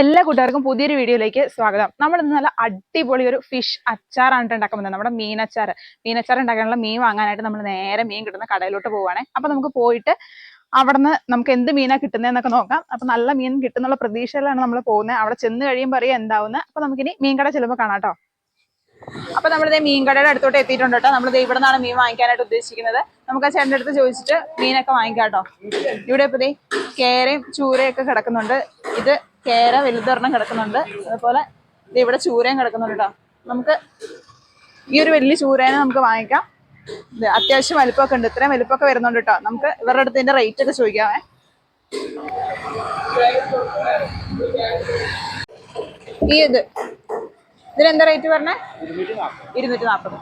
എല്ലാ കൂട്ടുകാർക്കും പുതിയൊരു വീഡിയോയിലേക്ക് സ്വാഗതം. നമ്മൾ ഇന്ന് നല്ല അടിപൊളി ഒരു ഫിഷ് അച്ചാറാണ് ഉണ്ടാക്കാൻ പോകുന്നത് നമ്മുടെ മീനച്ചാർ മീനച്ചാർ ഉണ്ടാക്കാനുള്ള മീൻ വാങ്ങാനായിട്ട് നമ്മൾ നേരെ മീൻ കിട്ടുന്ന കടയിലോട്ട് പോവുകയാണെ അപ്പൊ നമുക്ക് പോയിട്ട് അവിടുന്ന് നമുക്ക് എന്ത് മീനാ കിട്ടുന്നതെന്നൊക്കെ നോക്കാം. അപ്പൊ നല്ല മീൻ കിട്ടുന്നുള്ള പ്രതീക്ഷയിലാണ് നമ്മൾ പോകുന്നത്. അവിടെ ചെന്ന് കഴിയുമ്പോൾ അറിയാം എന്താവുന്നത്. അപ്പൊ നമുക്കിനി മീൻ കട ചെല്ലുമ്പോൾ കാണാം കേട്ടോ. അപ്പൊ നമ്മളിത് മീൻ കടയുടെ അടുത്തോട്ട് എത്തിയിട്ടുണ്ട് കേട്ടോ. നമ്മളിത് ഇവിടെ നിന്നാണ് മീൻ വാങ്ങിക്കാനായിട്ട് ഉദ്ദേശിക്കുന്നത്. നമുക്ക് ആ ചേട്ടന്റെ അടുത്ത് ചോദിച്ചിട്ട് മീനൊക്കെ വാങ്ങിക്കാം കേട്ടോ. ഇവിടെ ഇപ്പൊ കേരയും ചൂരയൊക്കെ കിടക്കുന്നുണ്ട്. ഇത് കേര വലുതൊരെണ്ണം കിടക്കുന്നുണ്ട്. അതുപോലെ ഇവിടെ ചൂരയും കിടക്കുന്നുണ്ട് കേട്ടോ നമുക്ക് ഈ ഒരു വലിയ ചൂരേനെ നമുക്ക് വാങ്ങിക്കാം. അത്യാവശ്യം വലിപ്പമൊക്കെ ഉണ്ട്. ഇത്രയും വലിപ്പമൊക്കെ വരുന്നുണ്ട് കേട്ടോ നമുക്ക് ഇവരുടെ അടുത്ത് ഇതിന്റെ റേറ്റ് ഒക്കെ ചോദിക്കാമേ ഈ ഇത്. ഇതിനെന്താ റേറ്റ് പറഞ്ഞേ? ഇരുന്നൂറ്റി നാൽപ്പത്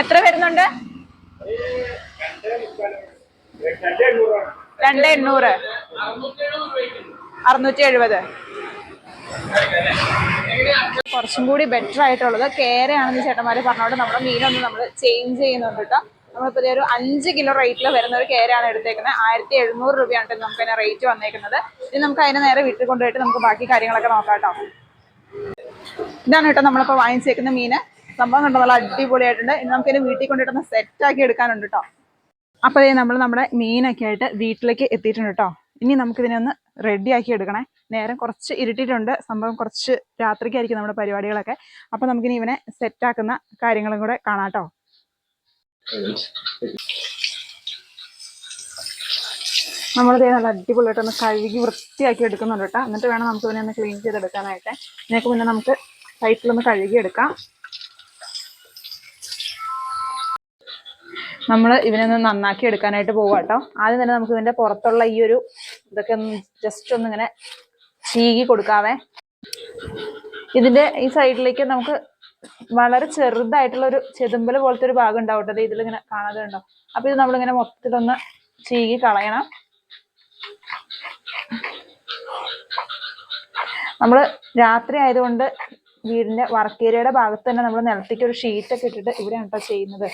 എത്ര വരുന്നുണ്ട്? രണ്ട് എണ്ണൂറ് അറുന്നൂറ്റി എഴുപത് കുറച്ചും കൂടി ബെറ്റർ ആയിട്ടുള്ളത് കേരയാണെന്ന് ചേട്ടന്മാര് പറഞ്ഞോണ്ട് നമ്മുടെ മീനൊന്ന് നമ്മൾ ചേഞ്ച് ചെയ്യുന്നുണ്ട് കേട്ടോ നമ്മളിപ്പോ ദേ ഒരു അഞ്ച് കിലോ റേറ്റിൽ വരുന്ന ഒരു കേരയാണ് എടുത്തേക്കുന്നത് ആയിരത്തി എഴുന്നൂറ് രൂപയാണ് നമുക്ക് അതിന് റേറ്റ് വന്നേക്കുന്നത്. ഇനി നമുക്ക് അതിനെ നേരെ വീട്ടിൽ കൊണ്ടുപോയിട്ട് നമുക്ക് ബാക്കി കാര്യങ്ങളൊക്കെ നോക്കാം കേട്ടോ ഇതാണ് കേട്ടോ നമ്മളിപ്പോ വാങ്ങിച്ചേക്കുന്ന മീന്. സംഭവം കണ്ടോ? നല്ല അടിപൊളിയായിട്ടുണ്ട്. ഇനി നമുക്ക് ഇതിന് വീട്ടിൽ സെറ്റ് ആക്കി എടുക്കാനുണ്ട് കേട്ടോ അപ്പോൾ നമ്മൾ നമ്മുടെ മീനൊക്കെ ആയിട്ട് വീട്ടിലേക്ക് എത്തിയിട്ടുണ്ട് കേട്ടോ ഇനി നമുക്കിതിനെ ഒന്ന് റെഡി ആക്കി എടുക്കണേ. നേരം കുറച്ച് ഇരുട്ടിയിട്ടുണ്ട്. സംഭവം കുറച്ച് രാത്രിക്കായിരിക്കും നമ്മുടെ പരിപാടികളൊക്കെ. അപ്പോൾ നമുക്കിനി ഇവനെ സെറ്റാക്കുന്ന കാര്യങ്ങളും കൂടെ കാണാം കേട്ടോ നമ്മളിത് നല്ല അടിപൊളിയായിട്ട് ഒന്ന് കഴുകി വൃത്തിയാക്കി എടുക്കുന്നുണ്ട് കേട്ടോ എന്നിട്ട് വേണം നമുക്ക് ഇതിനെ ഒന്ന് ക്ലീൻ ചെയ്തെടുക്കാനായിട്ട്. ഇതിനൊക്കെ മുന്നേ നമുക്ക് സൈറ്റിലൊന്ന് കഴുകി നമ്മൾ ഇവനെ ഒന്ന് നന്നാക്കി എടുക്കാനായിട്ട് പോവാ കേട്ടോ. ആദ്യം തന്നെ നമുക്ക് ഇതിന്റെ പുറത്തുള്ള ഈ ഒരു ഇതൊക്കെ ഒന്ന് ജസ്റ്റ് ഒന്ന് ഇങ്ങനെ ചീകി കൊടുക്കാവേ. ഇതിന്റെ ഈ സൈഡിലേക്ക് നമുക്ക് വളരെ ചെറുതായിട്ടുള്ള ഒരു ചെതുമ്പൽ പോലത്തെ ഒരു ഭാഗം ഉണ്ടാവും കേട്ടോ. ഇതിലിങ്ങനെ കാണാതെ ഉണ്ടോ? അപ്പൊ ഇത് നമ്മളിങ്ങനെ മൊത്തത്തിലൊന്ന് ചീകി കളയണം. നമ്മൾ രാത്രി ആയതുകൊണ്ട് വീടിന്റെ വർക്കേരിയയുടെ ഭാഗത്ത് തന്നെ നമ്മൾ നിലത്തേക്ക് ഒരു ഷീറ്റൊക്കെ ഇട്ടിട്ട് ഇവിടെയാണ് കേട്ടോ ചെയ്യുന്നത്.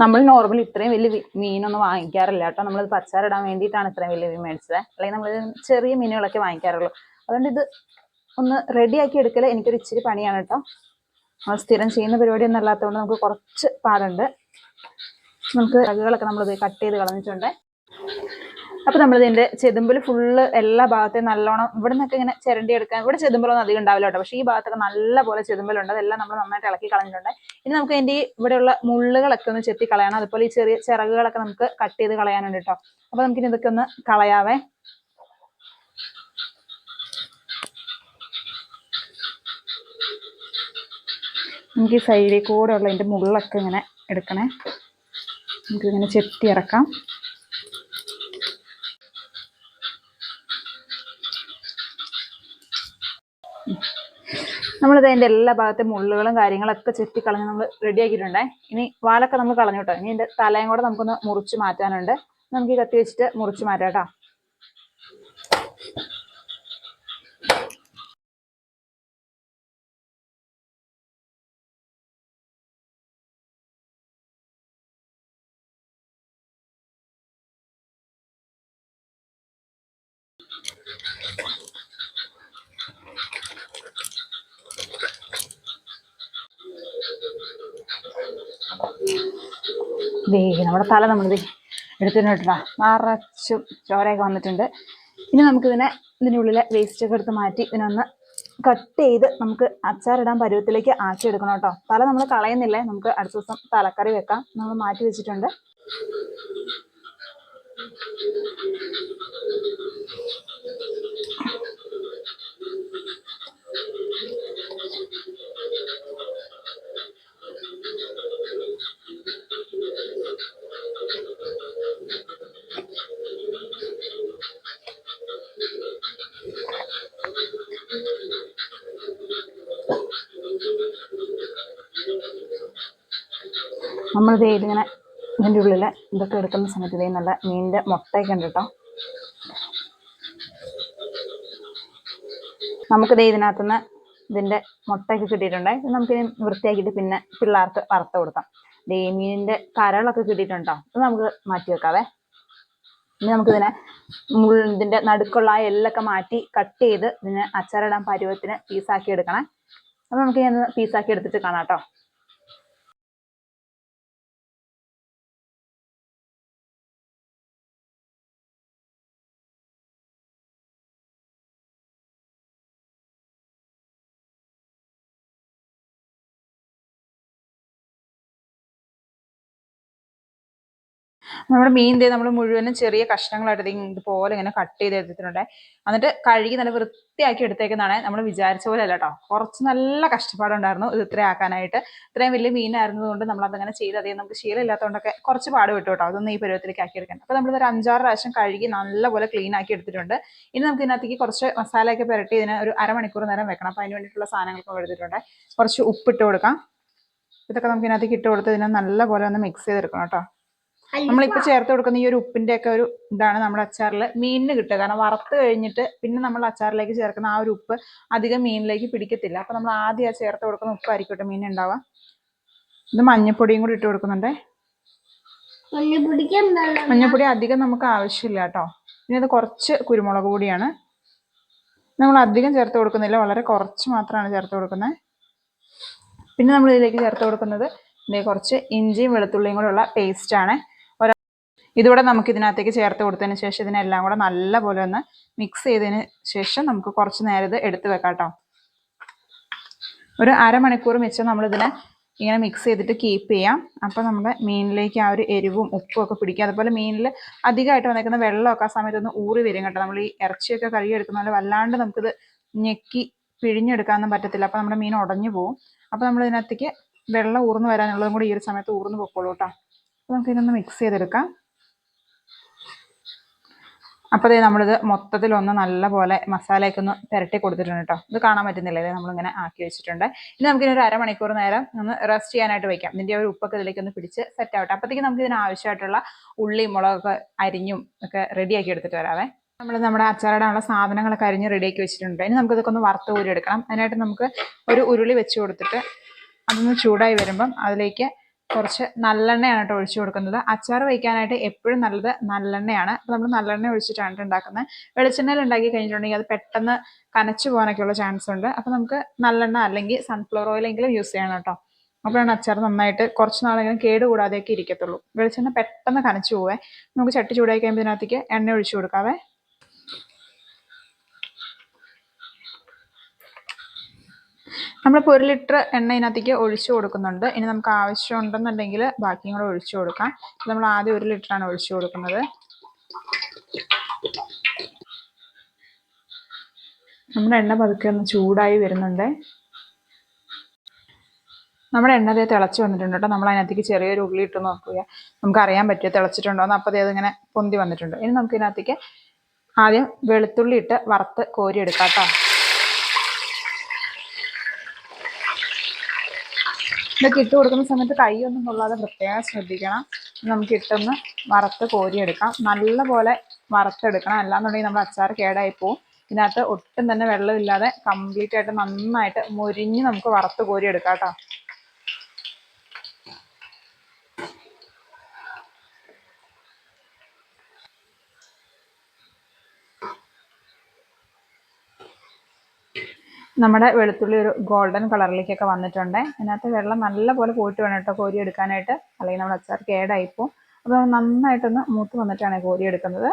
നമ്മൾ നോർമൽ ഇത്രയും വലിയ മീനൊന്നും വാങ്ങിക്കാറില്ല കേട്ടോ. നമ്മൾ പച്ചാറിടാൻ വേണ്ടിയിട്ടാണ് ഇത്രയും വലിയ മീൻ മേടിച്ചത്. അല്ലെങ്കിൽ നമ്മൾ ചെറിയ മീനുകളൊക്കെ വാങ്ങിക്കാറുള്ളൂ. അതുകൊണ്ട് ഇത് ഒന്ന് റെഡിയാക്കി എടുക്കൽ എനിക്കൊരു ഇച്ചിരി പണിയാണ് കേട്ടോ. നമ്മൾ സ്ഥിരം ചെയ്യുന്ന പരിപാടി ഒന്നും അല്ലാത്തതുകൊണ്ട് നമുക്ക് കുറച്ച് പാടുണ്ട്. നമുക്ക് ഇറകുകളൊക്കെ നമ്മൾ കട്ട് ചെയ്ത് കളഞ്ഞിട്ടുണ്ട്. അപ്പൊ നമ്മൾ ഇതിന്റെ ചെതുമ്പൽ ഫുള്ള് എല്ലാ ഭാഗത്തെയും നല്ലോണം ഇവിടെ നിന്നൊക്കെ ഇങ്ങനെ ചിരണ്ടി എടുക്കാൻ ഇവിടെ ചെതുമ്പലൊന്നും അധികം ഉണ്ടാവില്ല കേട്ടോ. പക്ഷേ ഈ ഭാഗത്തൊക്കെ നല്ല പോലെ ചെതുമ്പലുണ്ട്. അതെല്ലാം നമ്മൾ നന്നായിട്ട് ഇളക്കി കളഞ്ഞിട്ടുണ്ട്. ഇനി നമുക്ക് അതിന്റെ ഈ ഇവിടെയുള്ള മുള്ളുകളൊക്കെ ഒന്ന് ചെത്തി കളയണം. അതുപോലെ ഈ ചെറിയ ചിറകുകളൊക്കെ നമുക്ക് കട്ട് ചെയ്ത് കളയാനുണ്ട് കേട്ടോ. അപ്പൊ നമുക്കിനി ഇതൊക്കെ ഒന്ന് കളയാവേ. നമുക്ക് ഈ സൈഡിൽ കൂടെ ഉള്ള മുള്ളൊക്കെ ഇങ്ങനെ എടുക്കണേ. നമുക്ക് ഇങ്ങനെ ചെത്തി ഇറക്കാം. നമ്മളിത് അതിന്റെ എല്ലാ ഭാഗത്തെ മുള്ളുകളും കാര്യങ്ങളൊക്കെ ചെത്തി കളഞ്ഞ് നമ്മൾ റെഡിയാക്കിയിട്ടുണ്ടേ ഇനി വാലൊക്കെ നമ്മൾ കളഞ്ഞു കേട്ടോ. ഇനി ഇതിന്റെ തലയും കൂടെ നമുക്കൊന്ന് മുറിച്ച് മാറ്റാനുണ്ട്. നമുക്ക് ഈ കത്തി വെച്ചിട്ട് മുറിച്ച് മാറ്റാം കേട്ടോ. ദേ നമ്മുടെ തല നമ്മൾ എടുത്തിട്ടാ നിറച്ചും ചോരയൊക്കെ വന്നിട്ടുണ്ട്. ഇനി നമുക്കിതിനെ ഇതിന്റെ ഉള്ളിലെ വേസ്റ്റൊക്കെ എടുത്ത് മാറ്റി ഇതിനൊന്ന് കട്ട് ചെയ്ത് നമുക്ക് അച്ചാറിടാൻ പരുവത്തിലേക്ക് ആക്കിയെടുക്കണം കേട്ടോ. തല നമ്മൾ കളയുന്നില്ലേ? നമുക്ക് അടുത്ത ദിവസം തലക്കറി വെക്കാം. നമ്മൾ മാറ്റി വെച്ചിട്ടുണ്ട്. നമ്മളിത് ഇതിങ്ങനെ ഇതിന്റെ ഉള്ളിൽ ഇതൊക്കെ എടുക്കുന്ന സമയത്ത് ഇതേ നല്ല മീനിന്റെ മുട്ടയൊക്കെ ഉണ്ട് കേട്ടോ. നമുക്കിത് ഇതിനകത്തുനിന്ന് ഇതിന്റെ മുട്ടയൊക്കെ കിട്ടിയിട്ടുണ്ട്. നമുക്കിനി വൃത്തിയാക്കിയിട്ട് പിന്നെ പിള്ളേർക്ക് വറുത്ത് കൊടുക്കാം. ദേ മീനിന്റെ കരളൊക്കെ കിട്ടിയിട്ടുണ്ടോ? അത് നമുക്ക് മാറ്റി വെക്കാവേ. ഇനി നമുക്കിതിനെ മുൾ ഇതിന്റെ നടുക്കുള്ള ആ എല്ലൊക്കെ മാറ്റി കട്ട് ചെയ്ത് ഇതിനെ അച്ചാറിടാൻ പരുവത്തിന് പീസാക്കി എടുക്കണേ. അപ്പം നമുക്ക് ഞാൻ പീസാക്കി എടുത്തിട്ട് കാണാം കേട്ടോ. നമ്മുടെ മീൻ ദേ നമ്മൾ മുഴുവനും ചെറിയ കഷ്ണങ്ങളായിട്ട് ഇതുപോലെ ഇങ്ങനെ കട്ട് ചെയ്ത് എടുത്തിട്ടുണ്ട്. എന്നിട്ട് കഴുകി നല്ല വൃത്തിയാക്കി എടുത്തേക്കുന്നതാണ് നമ്മൾ വിചാരിച്ച പോലെ അല്ല കേട്ടോ കുറച്ച് നല്ല കഷ്ടപ്പാടുണ്ടായിരുന്നു ഇത് ഇത്രയും ആക്കാനായിട്ട്. ഇത്രയും വലിയ മീനായിരുന്നതുകൊണ്ട് നമ്മൾ അതങ്ങനെ ചെയ്ത്. അതേ നമുക്ക് ശീലമില്ലാത്തതുകൊണ്ടൊക്കെ കുറച്ച് പാട് വിട്ടു കേട്ടോ അതൊന്നും ഈ പരുവത്തിലേക്ക് ആക്കി എടുക്കണം അപ്പോൾ നമ്മളിതൊരു അഞ്ചാറ് പ്രാവശ്യം കഴുകി നല്ലപോലെ ക്ലീൻ ആക്കി എടുത്തിട്ടുണ്ട്. ഇനി നമുക്ക് ഇതിനകത്തേക്ക് കുറച്ച് മസാലയൊക്കെ പുരട്ടി ഇതിന് ഒരു അരമണിക്കൂർ നേരം വെക്കണം. അപ്പോൾ അതിന് വേണ്ടിയിട്ടുള്ള സാധനങ്ങളൊക്കെ എടുത്തിട്ടുണ്ട്. കുറച്ച് ഉപ്പിട്ട് കൊടുക്കാം. ഇതൊക്കെ നമുക്ക് ഇതിനകത്തേക്ക് ഇട്ട് കൊടുത്ത് ഇതിനെ നല്ലപോലെ ഒന്ന് മിക്സ് ചെയ്തെടുക്കണം കേട്ടോ നമ്മളിപ്പോൾ ചേർത്ത് കൊടുക്കുന്ന ഈ ഒരു ഉപ്പിന്റെ ഒക്കെ ഒരു ഇതാണ് നമ്മുടെ അച്ചാറിൽ മീനിന് കിട്ടുക. കാരണം വറുത്ത് കഴിഞ്ഞിട്ട് പിന്നെ നമ്മൾ അച്ചാറിലേക്ക് ചേർക്കുന്ന ആ ഒരു ഉപ്പ് അധികം മീനിലേക്ക് പിടിക്കത്തില്ല. അപ്പൊ നമ്മൾ ആദ്യം ആ ചേർത്ത് കൊടുക്കുന്ന ഉപ്പായിരിക്കട്ടെ മീൻ ഉണ്ടാവുക ഇത് മഞ്ഞപ്പൊടിയും കൂടി ഇട്ട് കൊടുക്കുന്നുണ്ടേ? മഞ്ഞപ്പൊടി അധികം നമുക്ക് ആവശ്യമില്ല കേട്ടോ. പിന്നെ ഇത് കുറച്ച് കുരുമുളക് പൊടിയാണ്. നമ്മൾ അധികം ചേർത്ത് കൊടുക്കുന്നില്ല. വളരെ കുറച്ച് മാത്രമാണ് ചേർത്ത് കൊടുക്കുന്നത്. പിന്നെ നമ്മൾ ഇതിലേക്ക് ചേർത്ത് കൊടുക്കുന്നത് കുറച്ച് ഇഞ്ചിയും വെളുത്തുള്ളിയും കൂടെ ഉള്ള പേസ്റ്റാണ് ഒരു ഇതുകൂടെ നമുക്ക് ഇതിനകത്തേക്ക് ചേർത്ത് കൊടുത്തതിന് ശേഷം ഇതിനെല്ലാം കൂടെ നല്ലപോലെ ഒന്ന് മിക്സ് ചെയ്തതിന് ശേഷം നമുക്ക് കുറച്ച് നേരം ഇത് എടുത്ത് വെക്കാം കേട്ടോ ഒരു അരമണിക്കൂർ മിച്ചം നമ്മളിതിനെ ഇങ്ങനെ മിക്സ് ചെയ്തിട്ട് കീപ്പ് ചെയ്യാം. അപ്പോൾ നമ്മുടെ മീനിലേക്ക് ആ ഒരു എരിവും ഉപ്പും ഒക്കെ പിടിക്കുക അതുപോലെ മീനിൽ അധികമായിട്ട് വന്നേക്കുന്ന വെള്ളമൊക്കെ ആ സമയത്ത് ഒന്ന് ഊറി വരും കേട്ടോ. നമ്മൾ ഈ ഇറച്ചിയൊക്കെ കഴുകിയെടുക്കുന്ന പോലെ വല്ലാണ്ട് നമുക്കിത് ഞെക്കി പിഴിഞ്ഞെടുക്കാനൊന്നും പറ്റത്തില്ല. അപ്പോൾ നമ്മുടെ മീൻ ഉടഞ്ഞു പോകും അപ്പോൾ നമ്മൾ ഇതിനകത്തേക്ക് വെള്ളം ഊർന്ന് വരാനുള്ളതും കൂടി ഈ ഒരു സമയത്ത് ഊർന്ന് പൊക്കോളൂ കേട്ടോ. അപ്പോൾ നമുക്ക് ഇതൊന്ന് മിക്സ് ചെയ്തെടുക്കാം. അപ്പോൾ ദേ നമ്മളിത് മൊത്തത്തിലൊന്ന് നല്ലപോലെ മസാലയൊക്കെ ഒന്ന് പുരട്ടി കൊടുത്തിട്ടുണ്ട് കേട്ടോ ഇത് കാണാൻ പറ്റുന്നില്ല ഇതേ നമ്മളിങ്ങനെ ആക്കി വെച്ചിട്ടുണ്ട്. ഇനി നമുക്കിനി ഒരു അരമണിക്കൂർ നേരം ഒന്ന് റെസ്റ്റ് ചെയ്യാനായിട്ട് വെക്കാം. ഇതിന്റെ ഒരു ഉപ്പൊക്കെ ഇതിലേക്ക് ഒന്ന് പിടിച്ച് സെറ്റ് ആവട്ടെ. അപ്പോഴത്തേക്ക് നമുക്ക് ഇതിന് ആവശ്യമായിട്ടുള്ള ഉള്ളി മുളകൊക്കെ അരിഞ്ഞും ഒക്കെ റെഡിയാക്കി എടുത്തിട്ട് വരാവേ. നമ്മൾ നമ്മുടെ അച്ചാറിടാനുള്ള സാധനങ്ങളൊക്കെ അരിഞ്ഞ് റെഡിയാക്കി വെച്ചിട്ടുണ്ട്. ഇനി നമുക്ക് ഇതൊക്കെ ഒന്ന് വറുത്ത് ഊരി എടുക്കണം അതിനായിട്ട് നമുക്ക് ഒരു ഉരുളി വെച്ച് കൊടുത്തിട്ട് അതൊന്ന് ചൂടായി വരുമ്പം അതിലേക്ക് കുറച്ച് നല്ലെണ്ണയാണ് കേട്ടോ ഒഴിച്ചു കൊടുക്കുന്നത്. അച്ചാർ വയ്ക്കാനായിട്ട് എപ്പോഴും നല്ലത് നല്ലെണ്ണയാണ്. അപ്പോൾ നമ്മൾ നല്ലെണ്ണ ഒഴിച്ചിട്ടാണ് ട്ടോ ഉണ്ടാക്കുന്നത് വെളിച്ചെണ്ണയിൽ ഉണ്ടാക്കി കഴിഞ്ഞിട്ടുണ്ടെങ്കിൽ അത് പെട്ടെന്ന് കനച്ചു പോകാനൊക്കെയുള്ള ചാൻസ് ഉണ്ട്. അപ്പോൾ നമുക്ക് നല്ലെണ്ണ അല്ലെങ്കിൽ സൺഫ്ലവർ ഓയിലെങ്കിലും യൂസ് ചെയ്യണം കേട്ടോ. അപ്പോഴാണ് അച്ചാർ നന്നായിട്ട് കുറച്ച് നാളെങ്കിലും കേടുകൂടാതെയൊക്കെ ഇരിക്കത്തുള്ളൂ. വെളിച്ചെണ്ണ പെട്ടെന്ന് കനച്ചു പോവേ. നമുക്ക് ചട്ടി ചൂടായി കഴിയുമ്പോൾ ഇതിനകത്തേക്ക് എണ്ണ ഒഴിച്ചു കൊടുക്കാവേ. നമ്മളിപ്പോൾ ഒരു ലിറ്റർ എണ്ണ ഇതിനകത്തേക്ക് ഒഴിച്ചു കൊടുക്കുന്നുണ്ട്. ഇനി നമുക്ക് ആവശ്യമുണ്ടെന്നുണ്ടെങ്കിൽ ബാക്കിയും കൂടെ ഒഴിച്ചു കൊടുക്കാം. നമ്മൾ ആദ്യം ഒരു ലിറ്ററാണ് ഒഴിച്ചു കൊടുക്കുന്നത്. നമ്മുടെ എണ്ണ പതുക്കെ ഒന്ന് ചൂടായി വരുന്നുണ്ട്. നമ്മുടെ എണ്ണ അതേ തിളച്ച് വന്നിട്ടുണ്ട് കേട്ടോ. നമ്മൾ അതിനകത്തേക്ക് ചെറിയൊരു ഉള്ളി ഇട്ട് നോക്കുക. നമുക്ക് അറിയാൻ പറ്റുമോ തിളച്ചിട്ടുണ്ടോ എന്ന്. അപ്പോൾ ഇങ്ങനെ പൊന്തി വന്നിട്ടുണ്ട്. ഇനി നമുക്ക് ഇതിനകത്തേക്ക് ആദ്യം വെളുത്തുള്ളി ഇട്ട് വറുത്ത് കോരിയെടുക്കാം കേട്ടോ. ഇതൊക്കെ ഇട്ട് കൊടുക്കുന്ന സമയത്ത് കൈയൊന്നും കൊള്ളാതെ പ്രത്യേകം ശ്രദ്ധിക്കണം. നമുക്ക് ഇട്ടൊന്ന് വറുത്ത് കോരിയെടുക്കാം. നല്ല പോലെ വറുത്തെടുക്കണം. അല്ലാന്നുണ്ടെങ്കിൽ നമ്മുടെ അച്ചാർ കേടായി പോവും. ഇതിനകത്ത് ഒട്ടും തന്നെ വെള്ളമില്ലാതെ കംപ്ലീറ്റ് ആയിട്ട് നന്നായിട്ട് മൊരിഞ്ഞ് നമുക്ക് വറുത്ത് കോരിയെടുക്കാം കേട്ടോ. നമ്മുടെ വെളുത്തുള്ളി ഒരു ഗോൾഡൻ കളറിലേക്കൊക്കെ വന്നിട്ടുണ്ട്. അതിനകത്ത് വെള്ളം നല്ലപോലെ പോയിട്ട് വേണം കേട്ടോ കോരി എടുക്കാനായിട്ട് അല്ലെങ്കിൽ നമ്മുടെ അച്ചാർ കേടായിപ്പോവും. അപ്പോൾ നന്നായിട്ടൊന്ന് മൂത്ത് വന്നിട്ടാണ് കോരി എടുക്കുന്നത്